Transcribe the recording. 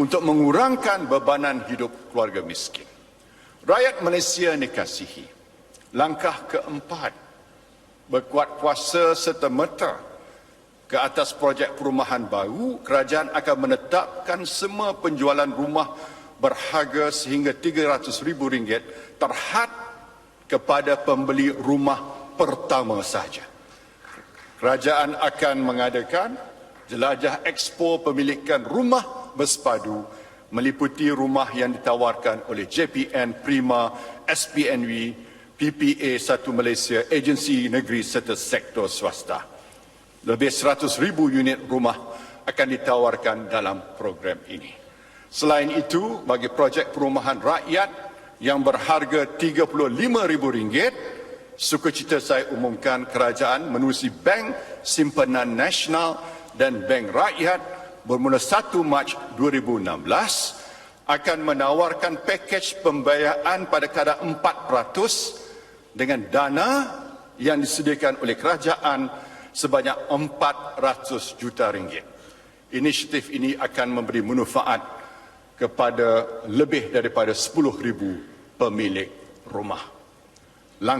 untuk mengurangkan bebanan hidup keluarga miskin. Rakyat Malaysia dikasihi. Langkah keempat, berkuat kuasa serta-merta ke atas projek perumahan baru, kerajaan akan menetapkan semua penjualan rumah berharga sehingga RM300,000 terhad kepada pembeli rumah pertama saja. Kerajaan akan mengadakan jelajah ekspo pemilikan rumah bersepadu meliputi rumah yang ditawarkan oleh JPN, Prima, SPNW, PPA Satu Malaysia, agensi negeri serta sektor swasta. Lebih 100 ribu unit rumah akan ditawarkan dalam program ini. Selain itu, bagi projek perumahan rakyat yang berharga RM35,000, Sukacita saya umumkan kerajaan menerusi Bank Simpanan Nasional dan Bank Rakyat bermula 1 Mac 2016 akan menawarkan pakej pembayaran pada kadar 400 dengan dana yang disediakan oleh kerajaan sebanyak 400 juta ringgit. Inisiatif ini akan memberi manfaat kepada lebih daripada 10,000 pemilik rumah.